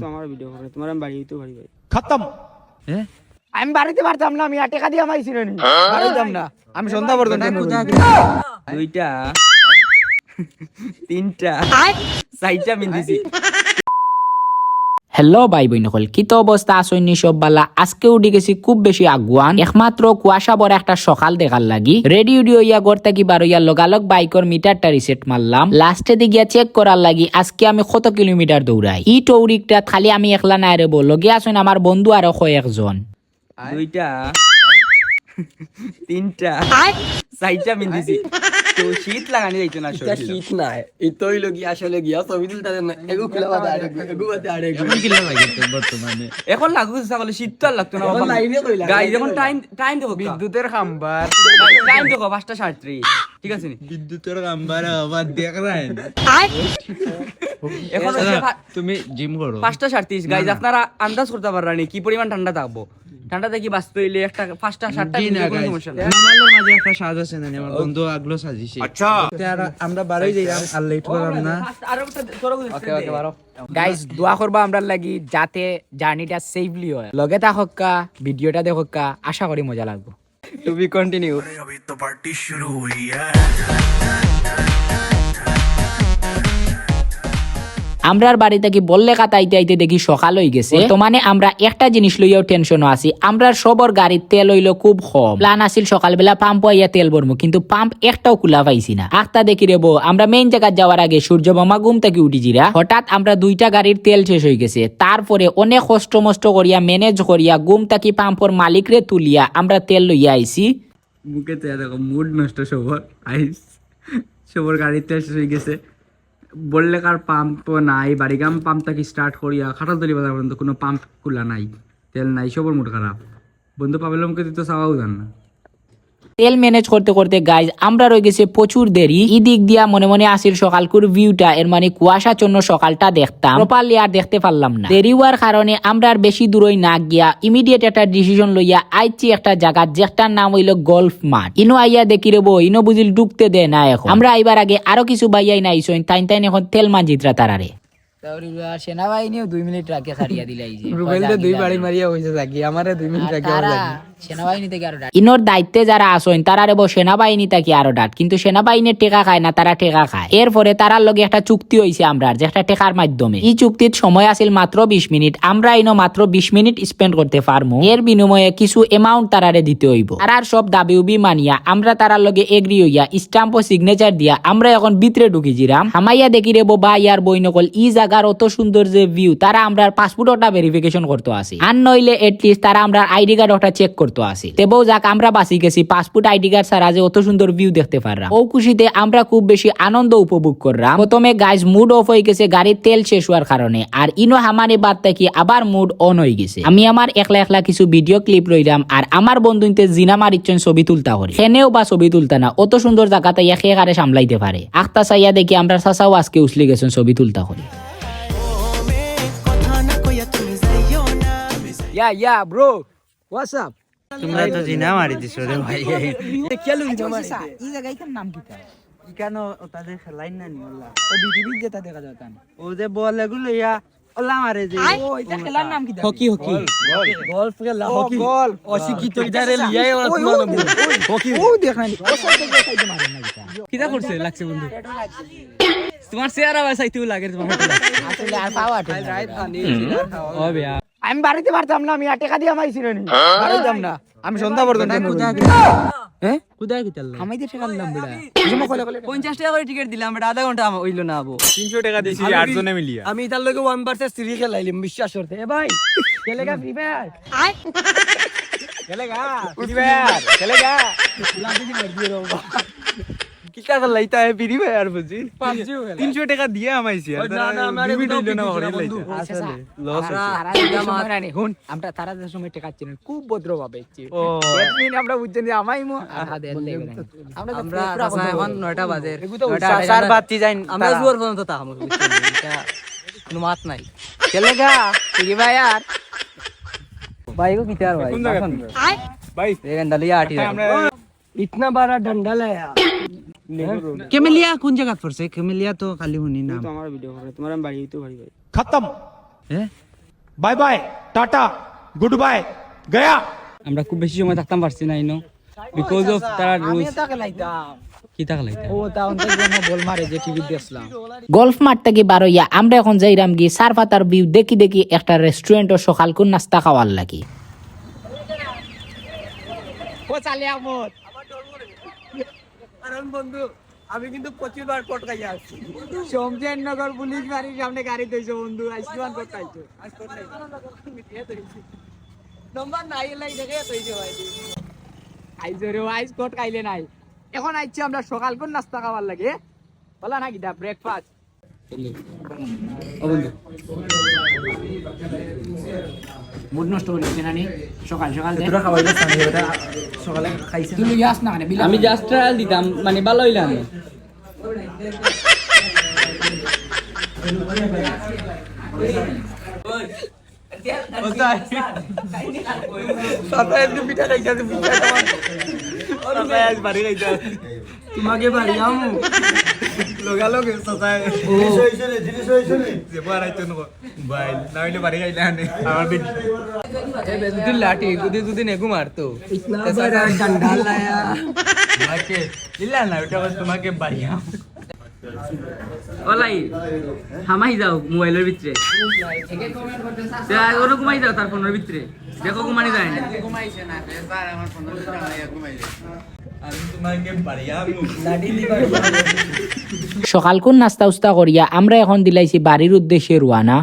তো আমার ভিডিও আমি বাড়িতে বাড়ি পারতাম না আমি টাকা দিয়ে আমাই ছিল নি পারতাম না আমি সন্ধ্যা পর্যন্ত দুইটা তিনটা। চারটা মিল হ্যালো ভাই বোন সকল কি তো অবস্থা? আসইনি সব বালা? আজকে উঠে গেছি খুব বেশি আগুয়ান একমাত্র কুয়াশা বড় একটা সকাল দেখার লাগি। রেডি উডি হইয়া গড়তা কি বার হইয়া লগালগ বাইকর মিটারটা রিসেট মারলাম লাস্টে দি গিয়া চেক করার লাগি আজকে আমি কত কিলোমিটার দৌড়াই ই টৌরিকটা খালি আমি একলা নাই রে বল লগে আসুন আমার বন্ধু আরও কয়েকজন দুইটা তিনটা চারটা মিন্দিছি তো শীত লাগানি যাইতো না এটা শীত নাই। ইতই লগি আসলে গিয়া ছবি তুলতে না। এগু খুলা বাদা আরে এগু বাদা আরে বর্তমানে? এখন লাগু সকলে শীত তো আর লাগতো না। লাইনে কইলা, গাই লাইনে যখন টাইম টাইম দেখো। বিদ্যুতের খাম্বার। টাইম দেখো পাঁচটা সাঁত্রিশ। ঠিক আছে নি? বিদ্যুতের খাম্বার আবার দেখ এখন তুমি জিম করো। পাঁচটা সাঁত্রিশ। গাইজ আপনারা আন্দাজ করতে পারবেন কি পরিমাণ ঠান্ডা থাকব। ঠান্ডা দেখি বাঁচতে হইলে একটা পাঁচটা সাতটা সমস্যা নাই। মাঝে একটা সাজ আছে না আমার বন্ধু আগলো সাজিছে আচ্ছা। আমরা যাইলাম আর লেট করলাম না। আরও একটা তোরা ওকে ওকে বারো। গাইস দোয়া করবা আমরা লাগি যাতে জার্নিটা সেফলি হয়। লগে থাকা ভিডিওটা দেখকা আশা করি মজা লাগবে। টু বি কন্টিনিউ আমরার বাড়িতে কি বললে কাতাইতে আইতে দেখি সকাল হয়ে গেছে। বর্তমানে আমরা একটা জিনিস লইয়াও টেনশন আছি। আমরার সবর গাড়ির তেল হইল খুব কম। প্ল্যান আছিল সকালবেলা পাম্প আইয়া তেল ভরমু, কিন্তু পাম্প একটাও খোলা পাইছি না। আখতা দেখি রে বউ, আমরা মেইন জায়গা যাওয়ার আগে সূর্য মামা ঘুম থেকে উঠি জিরা হঠাৎ আমরা দুইটা গাড়ির তেল শেষ হয়ে গেছে। তারপরে অনেক কষ্ট মষ্ট করিয়া ম্যানেজ করিয়া, ঘুম থাকি পাম্পর মালিকরে তুলিয়া আমরা তেল লইয়া আইছি। মুখে তো দেখো মুড নষ্ট, সবর। আইস। সবর গাড়ির তেল শেষ হয়ে গেছে। বললে কার পাম্প নাই, বাড়িগাম পাম্প থাকি স্টার্ট করিয়া খাটালতলি বাজার পর্যন্ত কোনো পাম্প খোলা নাই, তেল নাই, সবর মোট খারাপ। বন্ধু পাবলমকে তুই তো চাওয়াও জান না। তেল ম্যানেজ করতে করতে গাইজ আমরা রয়ে গেছে প্রচুর দেরি। ই দিক দিয়া মনে মনে আসির সকালকুর ভিউটা এর মানে কুয়াশাচ্ছন্ন সকালটা দেখতাম। প্রপারলি আর দেখতে পারলাম না। দেরি হওয়ার কারণে আমরা আর বেশি দূরই না গিয়া ইমিডিয়েট একটা ডিসিশন লইয়া আইছি একটা জায়গা যেটার নাম হইল গল্ফ মাঠ। ইনো আইয়া দেখি রে বই ইনো বুঝিল ঢুকতে দে না এখন। আমরা আইবার আগে আরও কিছু বাইয়াই না আইসইন তাইন তাইন এখন তেল মাঞ্জিত্রা তারারে। সেনাবাহিনীও দুই মিনিট আগে খারিয়া দিলাই দুই বাড়ি মারিয়া হইছে থাকি আমারে দুই মিনিট আগে তারা সেনাবাহিনী ইনোর দায়িত্বে যারা আসেন, তারা রেব সেনাবাহিনী থেকে আরও ডাট কিন্তু সেনাবাহিনীর টেকা খায় না, তারা টেকা খায়। এরপরে তারার লগে একটা চুক্তি হয়েছে আমরা, যে একটা টেকার মাধ্যমে। এই চুক্তির সময় আছিল মাত্র বিশ মিনিট। আমরা ইনো মাত্র বিশ মিনিট স্পেন্ড করতে পারব এর বিনিময়ে কিছু এমাউন্ট তারারে দিতে হইব। তারার সব দাবি উবি মানিয়া আমরা তারার লগে এগ্রি হইয়া স্টাম্প ও সিগনেচার দিয়া আমরা এখন ভিতরে ঢুকি জিরাম। হামাইয়া দেখি রে বা ইয়ার বই নকল, ই জায়গার অত সুন্দর যে ভিউ তারা আমরা পাসপোর্ট ওটা ভেরিফিকেশন করতে আসি। আর নইলে এটলিস্ট তারা আমরা আইডি কার্ড ওটা চেক করতে আসি তেবও যাক আমরা বাঁচি গেছি পাসপোর্ট আইডি কার্ড ছাড়া যে অত সুন্দর ভিউ দেখতে পারলাম। ও খুশিতে আমরা খুব বেশি আনন্দ উপভোগ করলাম। প্রথমে গাইজ মুড অফ হয়ে গেছে, গাড়ির তেল শেষ হওয়ার কারণে। আর ইনো হামানি বাদ থেকে আবার মুড অন হয়ে গেছে। আমি আমার একলা একলা কিছু ভিডিও ক্লিপ লইলাম, আর আমার বন্ধুতে জিনা মারিচ্ছেন ছবি তুলতা করি সেনেও বা ছবি তুলতা না, অত সুন্দর জায়গাতে একে একারে সামলাইতে পারে। আখতা চাইয়া দেখি আমরা চাচাও আজকে উসলি গেছেন ছবি তুলতা করি yeah yeah bro what's up তোমরা তো জিনা মারি দিছো রে ভাই। কেলু জমা এই জায়গাটার নাম কি কেন তাদের খেলাই না নি। ওলা ও বিটিভি যেটা দেখা যাতা ও যে বল এগুলো ইয়া ওলা মারে যে। ও এটা খেলার নাম কি হকি হকি। গল্ফ খেলা হকি। গল্ফ। অশিক্ষিত ইদারে লিয়াই ওরা তোমার হকি। ও দেখানি ও সাইডে দেখাইতে মারে না কিটা করছে লাগছে বন্ধু? তোমার চেহারা বাসাইতেও লাগে তোমার। আসলে আর পাওয়া ও বেয়া। আমি বাড়িতে পারতাম না আমি আর টাকা দিয়ে আমাইছি নি পারতাম না। আমি সন্ধ্যা পর্যন্ত হ্যাঁ? কোথায় বিড়া পঞ্চাশ টাকা করে টিকিট দিলাম বেটা। আধা ঘণ্টা হইল না আবো। তিনশো টাকা দিছি আটজনে মিলিয়া। আমি তার লগে ওয়ান ভার্সেস থ্রি খেলাইলাম বিশ্বাস করতে। এ ভাই খেলেগা ফ্রি ফায়ার খেলেগা ফ্রি ফায়ার খেলেগা কিটা লাইতা হে পিরি ভাই আর বুঝি পাবজিও খেলা তিনশো টাকা দিয়ে আমাইছি আর না, না, আমার লিমিট এগুলো হইলো না বিক্রি হরিণ করা বন্ধু। লাইতা আসলে লস তারা যে সময় রানি হুন আমরা তারা যে সময় টেকাচ্ছি না খুব ভদ্র ভাবে ও মিনিট আমরা বুঝছেন যে আমাই মো আদে লেগে না আমরা তো আমরা পুরা রাসা ভদ্র এখন ভাবে। নয়টা বাজে এগুলো তো নয়টা উৎসাহ, আড়াইটা সার বাজে। বাতি যাই আমরা জুয়ার পর্যন্ত তা আমরা এটা কোনো মাত নাই চলেগা ঠিক ভাই আর भाई को कितना भाई কোন জায়গা ভাই एक घंटा लिया आठ আমরা इतना बड़ा डंडा लाया হ্যাঁ? কেমেলিয়া কোন জায়গা পড়ছে? কেমেলিয়া তো খালি শুনি না ভিডিও করে তোমার আমি বাড়ি খতম। হ্যাঁ? বাই বাই টাটা গুড বাই গয়া। আমরা খুব বেশি সময় থাকতাম পারছি না ইনো বিকজ অফ তারা রুলস আমি তাকে লাইতাম। ভিউ দেখি দেখি সকাল কোন নাস্তা খাওয়ার লাগি। কারণ বন্ধু আমি কিন্তু প্রচুরবার কোট খাই আসছি। শমশেরনগর পুলিশ বাড়ির সামনে গাড়ি দিয়েছে বন্ধু আইসমান কটকাইছো নম্বর নাই লাই দেখে তৈছে ভাই। আইজো রে আইস কটকাইলে খাইলে নাই। এখন আইছি আমরা সকাল কোন নাস্তা খাবার লাগে। বলা না গিটা ব্রেকফাস্ট মুড নষ্ট নানি সকাল সকাল যাস না? মানে আমি জাস্ট ট্রায়াল দিতাম মানে ভালো হইলাম তোমাকে বাড়ি আমু লগালগে সসায় যে বাড়াইতো নকো ভাই নাইলে বাড়ি গাইলে আনে আমার বিট দুদিন লাঠি দুদিন দুদিন এগু মারতো ডন্ডা লায়া তোমাকে ইল্লা না ওটা বস তোমাকে বাড়ি ওলাই হামাই যাও মোবাইলের ভিতরে। ওরা ঘুমাই যাও তার ফোনের ভিতরে। দেখো ঘুমানি যায় না। বাড়ি আম সকাল কোন নাস্তা উস্তা করিয়া আমরা এখন দিলাইছি বাড়ির উদ্দেশ্যে রুয়ানা।